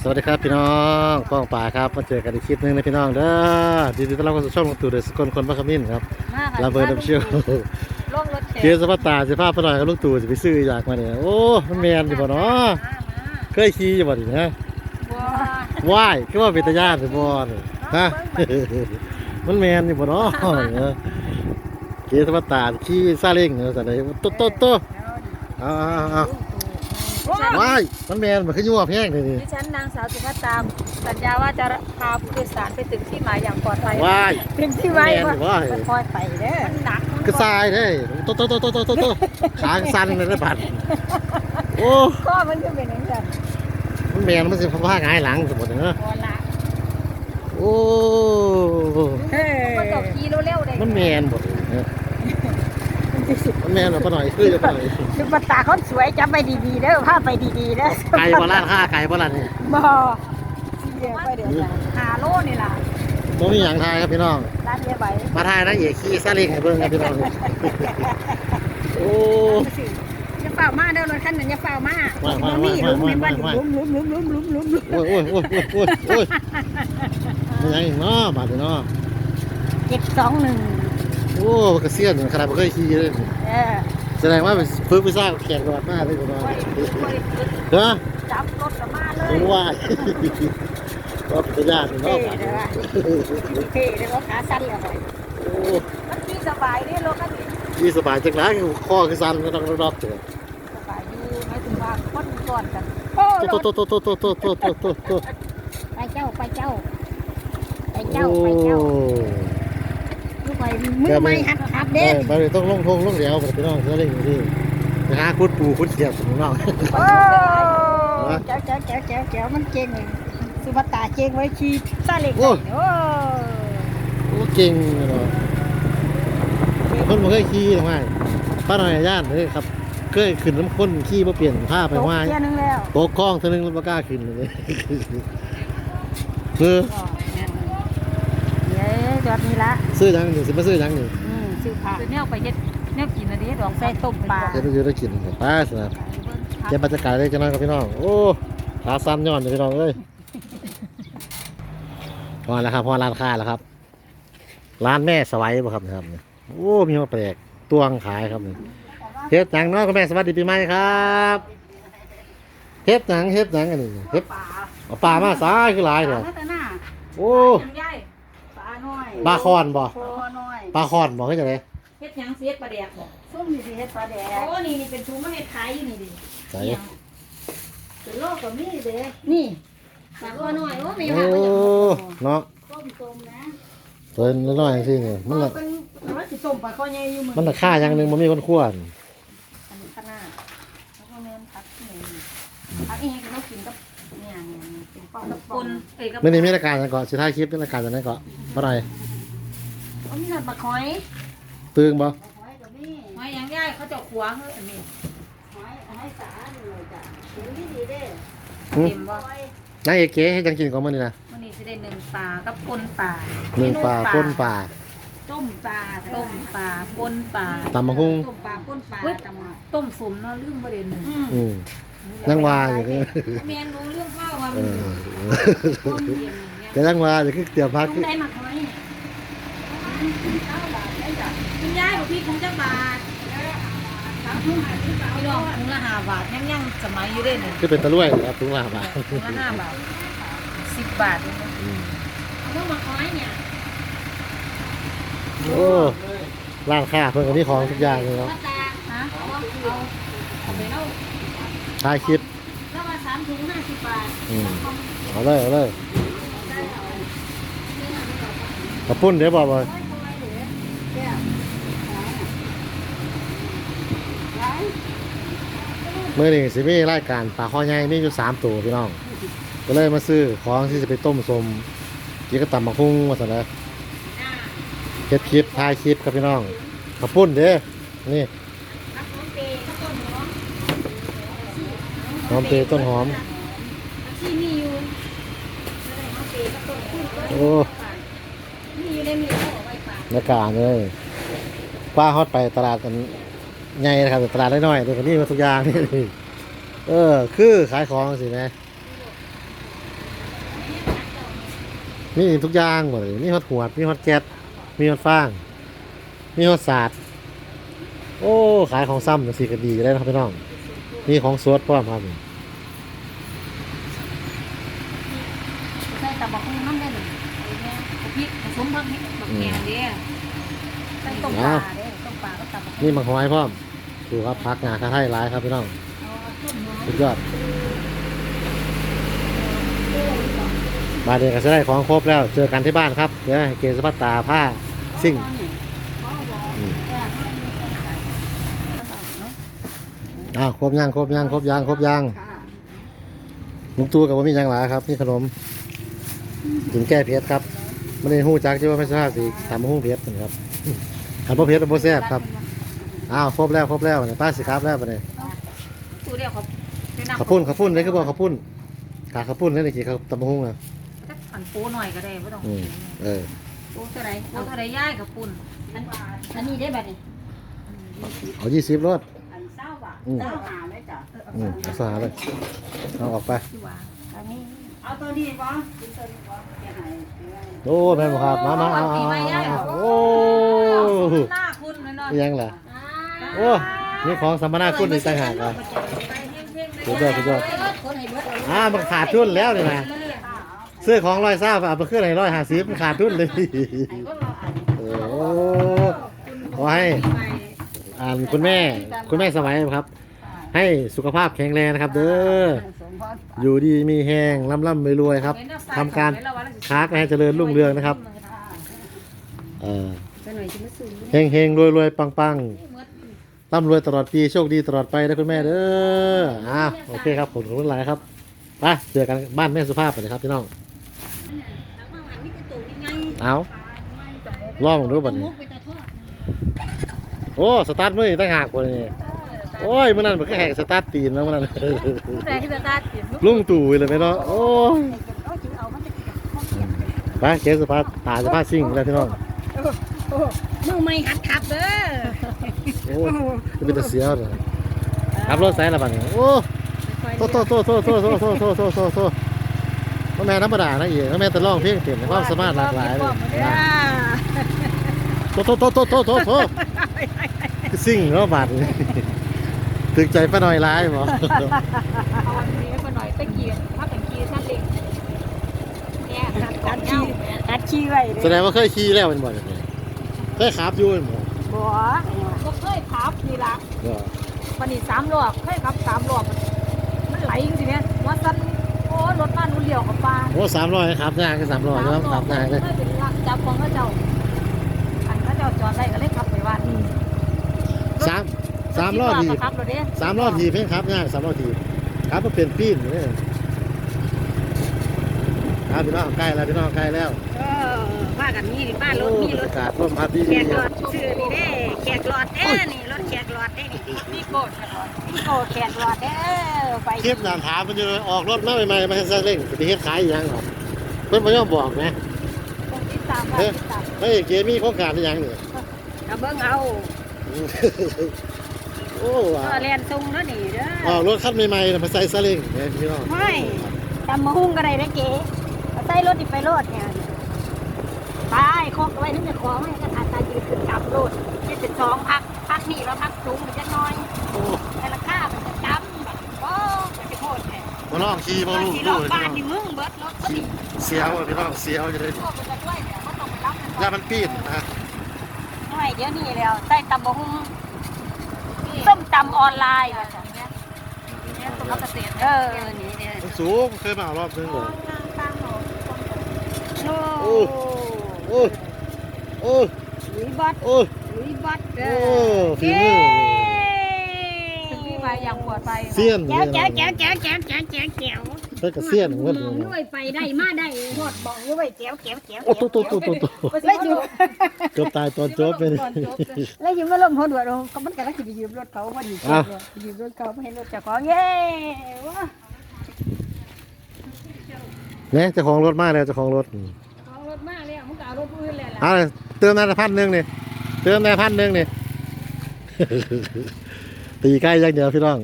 สวัสดีครับพี่น้องกล้องป่าครับมาเจอกันอีกคลิปหนึงนะพี่น้องเด้อดีดีต้อนรับเข้าสู่ช่องของตู่เดอะสกลคนพักขมิ้นครับมาค่ะลาเบอร์ดับเชียวลงรถแขเจอสภาพตาสิภาพพอหน่อยกับลูกตู่จะไปซื้ออยากมาเนี่ยโอ้มันแมนอยู่บ่เนาะเคยขี่อยู่บ่ดินะว้าว้ายคือว่าเป็นตาญาติสิบ่นี่ฮะมันแมนอยู่บ่เนาะเออเจอสภาพตาขี่ซาเล้งเนาะสั่นเลยโตโตโตเอาเอาเอา ว้ายมันแมนมันคือยั่วแพงเลยนี่ดิฉันนางสาวสุภัตตามสัญญาว่าจะพาผู้โดยสารไปถึงที่หมายอย่างปลอดภัยว้ายถึงที่หมายแม่นว่าค่อยๆไปเด้อมันหนักมันก็ทรายเด้โตโตโตโตโตโตโตขาสั่นเลยนะบัดโอ้ข้อมันก็เป็นอย่างนั้นมันแมนมันสิพาหงายหลังสมมุติเนาะพอละโอ้เฮ้มันก็ขี่เร็วๆได้มันแมนหมดเอ อมันแมนมาปะหน่อยคือจะปะหน่อยสุภัตตาเขาสวยจำไปดีๆเด้อพาไปดีๆเด้อไก่บ่ร้านค้าไก่บ่ร้านนี่บ่เดี๋ยวไปเดี๋ยวจะหาโลนี่ล่ะบ่มีหยังทายครับพี่น้องร้านเยอะไปมาทายนะเอกขี่ซาเล้งให้เบิ่งครับพี่น้องโอ้อย่าเฝ้ามาเด้อรถคันนั้นอย่าเฝ้ามาว่าว่ามีหลุมว่าในบ้านว่าหลุมหลุมหลุมหลุมหลุมหลุมหลุมโอ้ยโอ้ยโอ้ยโอ้ยโอ้ยโอ้ยมันหยังอีกเนาะบาดนี้เนาะเจ็ดสองหนึ่ง โอ้กระเซียนขนาดบ่เคยขี่เลยเออแสดงว่าเป็นฝึกวิชาแข่งรอดมากเลยคุณน้องเนาะจับรถกลับมาเลผยมว่าก็เป็นญาติเท่เนาะเลยว่ะเท่เลยว่าขาสั้นเลยโอ้มันขี่สบายนี่รถคันนี้ยี่สบายจังไรข้อคือสั้นก็ต้องรอบเถอะสบายดีหมายถึงว่าคนก่อนกันโอ้รโตถโตโตโตโตโตโตโตโตไปเจ้าไปเจ้าไปเจ้าไปเจ้า ลูกไปมือไม่หัดขับเอเด้อไปต้องลงทงลงเดียวพี่น้องจะได้อย่างนี้นะฮะคุดปูคุดเสียบสมน้องโอ้เจ้าเจ้าเจ้าเจ้าเจ้ามันเก่งเลยสุภัตตาเก่งไว้ขี่ซาเล็กโอ้โอ้เก่งเนาะคนบ่เคยขี่ทำไมป้าหน่อยญาติเลยครับเคยขึ้นน้ำข้นขี่มาเปลี่ยนผ้าไปตกว่าเที่ยนึงแล้วโต๊ะกล้องเท่านึงแล้วบ่กล้าขึ้นเลยคือเดี๋ยว จอดนี่ละซื้อหยังนี่สิมาซื้อหยังนี่อืมซื้อผักคือแนวไปเฮ็ดแนวกินอันนี้ดอกใส่ต้มปลาเดี๋ยวเราจะได้กินไปสนะเก็บบรรยากาศได้จังนั้นครับพี่น้อง โอ้ขาสั้นย้อนอยู่พี่น้องเอ้ยพอแล้วครับพอร้านค้าแล้วครับ ร้านแม่สวัยบ่ครับนะครับเนี่ยโอ้มีมาแปลกตวงขายครับนี่เฮ็ดหนังเนาะคุณแม่สวัสดีปีใหม่ครับเฮ็ดหนังเฮ็ดหนังอันนี้เฮ็ดปลาเอาปลามาซ้ายคือหลายเถอะปลาหน้าโอ้ใหญ่ปลาน้อย ปลาคอนบ่โคน้อยปลาคอนบ่คือจังไดเฮ็ดหยังเสียดปลาแดกบ่ส้มนี่สิเฮ็ดปลาแดกโอ้นี่นี่เป็นถุงมาเฮ็ดขายอยู่นี่ดิใส่เป็นโลกก็มีเด้นี่ปลาข้อน้อยโอ้มีโอ้หาบ่อยากเนาะต้มต้มนะตัวน้อยๆจังซี่นี่มันละเป็นว่าสิต้มปลาข้อใหญ่อยู่มื้อมันราคาอย่างหนึงบ่มีคนควร อันนี้ข้างหน้าแล้วก็แม่นผักที่ไหนนี่ผักอีหยังก็ต้องกินกับเนี่ยเนี่ยเป็นปองกับปปนนเอ้ยกับมื่อนี้มีรายการกันก่อนสุดท้ายคลิปมีรายการจากไหนก่อนเมื่อไหร่เอามีน้ำปลาคอยตึงบ่หอยก็มีหอยหยังย่ายเขาเจ้าขัวเฮ้ยอันนี้หอยหอยสาเลยจ้ะถึงที่ดีเด้หึเต็มบ่นายเอกเก๋ให้จังกินก่อนมื้อนี้นะมื้อนี้สิได้หนึ่งปลากับปนปลาหนึ่งปลาก้นปลา ต้มปลาต้มปลาปนปลาตำมะฮุ่งต้มปลาป่นปลาตำมาต้มสมเนาะลืมบ่ได้หนึ่งอืมยังว่าอยู่นี่แม่นรู้เรื่องข้าวว่าเอมันอต้มเย็นอย่างเงี้ยก็ยังว่าอยู่คือเตรียมพักต้คือมได้มาคอยคุณยายบอกพี่คงจะบาทพี่น้องถุงละห้าบาทยังยังสมัยอยู่เด้นี่คือเป็นตะลุ่ยครับถุงละบาทถุงละห้าบาทสิบบาทเองนะอืมเอาพวกมาคอยเนี่ย โอ้ร้านค้าเพิ่นก็มีของทุกอย่างเลยเนาะมาตาฮะเอาเอาเอาไปเล่าถ่ายคลิปแล้วมาสามถุงห้าสิบบาทอืมเอาเลยเอาเลยกระปุ้นเดี๋ยวบอกว่าเมื่อนี้สิมีรายการปลาข้อใหญ่มีอยู่สามตัวพี่น้อง ก็เลยมาซื้อของที่จะไปต้มสมกินก็ตำมะคุ้งมาสั่นเลย เก็บคลิปถ่ายคลิปครับพี่น้องกระปุ้นเด้นี่หอมเปรย์ต้นหอม ที่มีอยู่น้องเปย์ข้าวปุ้นโอ้มีอยู่ในมีเขาเอาไว้ฝากบรรยากาศเลยป้าฮอดไปตลาดกันใหญ่นะครับแต่ตลาดน้อยๆเดี๋ยวนี้มาทุกอย่างนี่เออ คือขายของสิแม่มีทุกอย่างหมดเลยมีฮอตหวดมีฮอตแก๊ส มีฮอตฟาง มีฮอตสาดโอ้ ขายของซ้ำจังสิก็ดีได้นะครับพี่น้อง มีของสดพร้อมครับใส่ตะบักหุ่งน้ำได้หนึ่งแม่พริกผสมผักนิดบักแกงเด้ใส่ต้มปลาเด้ต้มปลาก็ตะบักหุ่งนี่มังหอยพร้อม ดูครับพักงาคาไทยร้ายครับพี่น้องเอาต้มหัวสุดยอดบาดเดนก็จะได้ของครบแล้ว เจอกันที่บ้านครับ เดี๋ยวให้เกสพัตตาผ้า ซิ่งอืมอ้าวครบยังครบยังครบยังครบยังลุงตูกับว่ามีหยังหลายครับนี่ขนมถึงแก้เผ็ดครับไม่ได้หู้จักที่ว่าไม่ใช่สิทำหู้เผ็ดนะครับทำบ่เผ็ดบ่แซ่บครับอ้าวครบแล้วครบแล้วเนี่ยป้าสิครับแล้วไปเลยตู้เดียวเขาแนะนำข้าวปุ้นข้าวปุ้นนี่คือบอกข้าวปุ้นขาข้าวปุ้นนี่นี่กี่ข้าวตำบักหุ่งอะจักอันปูหน่อยก็ได้ไม่ต้องอืมเออ ปูเท่าไรปูเท่าไรย่ายกับปุ่นอันอันนี้ได้แบบนี้เอายี่สิบรถอันเศร้าบ่ะอืมเศร้าหาเลยจ้ะอืมเอาสหาเลยเอาออกไปที่ว่าอันนี้เอาตัวนี้บ่โอ้แม่นบ่ครับ มามาเอาเอาเอาเอาโอ้หน้าคุณเลยเนาะยังล่ะโอ้นี่ของสัมมนาคุณอีกต่างหากอะสุดยอดสุดยอดคนให้เบิดอ่ามันขาดทุนแล้วนี่นะ ซื้อของร้อยซ่าเอาไปขึ้นไหนร้อยหาสิบมันขาดทุนเลย โอ้ขอให้อ่านคุณแม่ คุณแม่สมัยครับ ให้สุขภาพแข็งแรงนะครับ เด้อ อยู่ดีมีแห้งร่ำร่ำรวยๆครับทำการค้าก็ให้เจริญรุ่งเรืองนะครับ เออเฮงเฮงรวยรวยปังปังร่ำรวยตลอดปีโชคดีตลอดไปนะคุณแม่เด้ออ่าโอเคครับผมขอบคุณหลายครับไปเจอกันบ้านแม่สุภาพไปเลยครับพี่น้อง เอาลองดูบัดนี้มุกไปตะทอดโอ้สตาร์ทมือตั้งหากคนนี้โอ้ยมื่อนั้นมันก็แหกสตาร์ทตีนแล้วมื่อนั้นแต่ที่จะตัดกินลุงตู่เลยไหมเนาะโอ้ยไปเกสภาพตาสภาพซิ่งแล้วพี่น้องมือไม่หัดขับเด้อโอ้จะเป็นตะเสียวเลยขับรถไซส์ละบัดนี้โอ้โตโตโตโตโตโตโตโตโตโตโต พ่อแม่ธรรมดานะเอ๋พ่อแม่แต่ร้องเพลงเต็มความสามารถหลากหลายเลยโตโตโตโตโตโตโตซิ่งเนาะบาดนี้ถึกใจป้าหน่อยร้ายบ่เอาอันนี้มาหน่อยตะเกียบถ้าเป็นกีสั้นเล็กเนี่ยขัดขัดขี้อัดขี้ไว้แสดงว่าเคยขี่แล้วเป็นบ่เนี่ยเคยขับอยู่เป็นบ่บ่ก็เคยขับนี่ละก็วันนี้สามรอบเคยขับสามรอบมันไหลจริงๆเนี่ยว่าสั้นโอ้ รถบ้านนู้นเลี้ยวกับปลาโอ้สามร้อยครับยางก็สามร้อยแล้วขับง่ายเลยเคยเป็นลักจับของพระเจ้าอันพระเจ้าจอดได้ก็เลยขับไปวัดสามสามรอบทีก็ขับรถเด้สามรอบทีเพ่งครับง่ายสามรอบทีครับมันเป็นปีนอยู่เลยครับพี่น้องใกล้แล้วพี่น้องใกล้แล้วเออว่า กันมีบ้านรโอ้ถมีบรรรถยากาศร่มพัดดีแขดีกหลอดชื่อนี่เด้แขกหลอดเด้นี่รถแขกหลอดเด้นี่มีโกดกันหรอพี่โกแขกหลอดเด้อไปคลิปนานถามมันอยู่เลยออกรถมาใหม่ๆมาให้ซาเล้งไปเฮ็ดขายอีหยังหรอเพิ่นบ่ยอมบอกนะต้องติดตามไว้ติดตามเฮ้ยเกมีโครงการอีหยังนี่เอาเบิ่งเอาโอ้ว่ะเออแลนตรงแล้วนี่เด้อออกรถคันใหม่ๆน่ะมาใส่ซาเล้งเนี่ยพี่น้องไม่ตำมะฮุ่งก็ได้เด้อเก๋เอาใส่รถนี่ไปรถเนี่ย ไปคอกไว้นึกจะของให้กระถาตายืนขึ้นกลับรถนี่เป็นสองพักพักนี่แล้วพักสูงมันจะน้อยโอ้แต่ราคามันจะจำแบบโอ้มันจะโคตรแพงบ่ลองขี่บ่บางรู้ทีรู้รอบเลยบ้านพี่นี่น้องมึงเบิดรถก็มีเสียวอะพี่น้องเสียวจะได้พวกมันจะด้วยเนี่ยเขาต้องไปรับกันยามันปีนนะหน่อยเดี๋ยวนี้แล้วใส่ตำบะฮุ่งส้มตำออนไลน์ว่าซั่นเนี่ยตัวเกษตรเออนี่เนี่ยมันสูงเคยมาเอารอบนึงเลยโอ้ โอ้โอ้หลุยบัตโอ้หลุยบัตเด้โอ้อฝีมือถึงที่มาอย่างปวดไปเสี้ยนแจ๋วแจ๋วแจ๋วแจ๋วแจ๋วแจ๋วแจ๋วแจ๋วเพิ่นก็เสี้ยนหมดมเลองยด้วยไปได้มาได้หอดบอกด้วยแจ๋วแจ๋วแจ๋วโอ้โตโตโตโตโตแล้วอยู่เกือบตายตอนจบไปนี่แล้วอยู่มาลมหัวด่วนเขามันกำลังจะไปยืมรถเขาพอดียืมรถเขาไม่ให้รถเจ้าของเย้ว้า เนี่ยเจ้าของรถมาแล้วเจ้าของรถของรถ เลยล่ะเอาเลยเติมได้พันหนึ่งนี่เติมได้พันหนึ่งนี่ตีใกล้อย่างเดียวพี่น้อง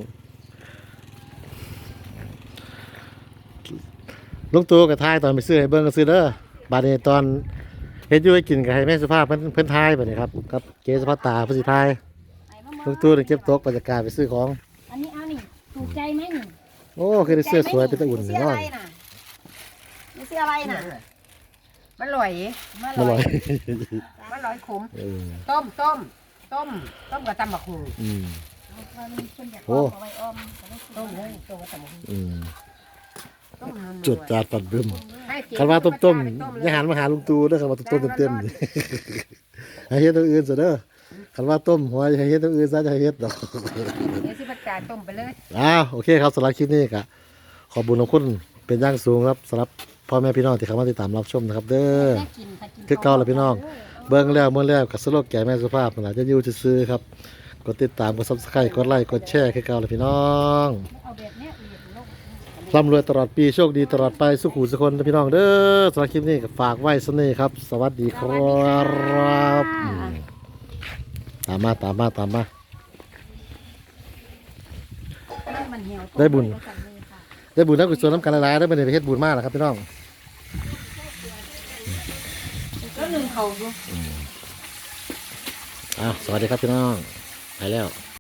ลุงตู่กับทายตอนไปซื้อให้เบิ่งก็ซื้อเด้อบาดนี้ตอนเฮ็ดอยู่ให้กินก็ให้แม่สุภาพเพิ่นเพิ่นทายบัดนี้ครับกับเกสุภาพตาเพิ่นสิทายไอ้มะม่ลุวงงตู่นี่เก็บตกบรรยากาศไปซื้อของ อันนี้เอานี่ถูกใจไหมนี่โอ้คือได้เสื้อสวยเป็นตะอุ่นเสื้นี่อเนาะอะไรน่ะนี่เสื้ออะไรน่ะ มันลอยมาอร่อยมันลอยขมเออต้มต้มต้มต้มกับตำบักหุ่งอืมคนอยากโอ้อ้อมเอาไว้อ้อมก็ได้ต้มเลยต้มกับตำบักหุ่งอืมต้มนัวๆจุดจาดปัดบึ้มให้เจ๊คันว่าต้มต้มเลยอย่าหันมาหาลุงตู่เด้อคันว่าต้มต้มเต็มๆนี่ให้เฮ็ดตัวอื่นซะเด้อคันว่าต้มหัวอย่าให้เฮ็ดตัวอื่นซะจะให้เฮ็ดดอก เดี๋ยวสิประจานต้มไปเลย อ้าวโอเคครับสำหรับคลิปนี้ก็ขอบุญของคุณเป็นอย่างสูงครับสำหรับ พ่อแม่พี่น้องที่เข้ามาติดตามรับชมนะครับ เด้อได้กินค่ะกินคือเก่าล่ะพี่น้อง เบิ่งแล้วเมื่อแล้วกับสโลกแก่แม่สุภาพมันอาจจะอยู่ซื่อๆครับกดติดตามกด Subscribe กดไลค์กดแชร์คือเก่าล่ะพี่น้องเอาแบบเนี้ยเหยียบลงร่ำรวยตลอดปีโชคดีตลอดไปสุขุสุคนนะพี่น้องเด้อสำหรับคลิปนี้ก็ฝากไว้สนี่ครับ สวัสดีครับอืมตามมาตามมาตามมามันเหี่ยวได้บุญ ได้บุญนักกุศลน้ำกันหลายๆได้ไปเฮ็ดบุญมากนะครับพี่น้องแล้วหนึ่งเขาดูอ้าวสวัสดีครับพี่น้องไปแล้ว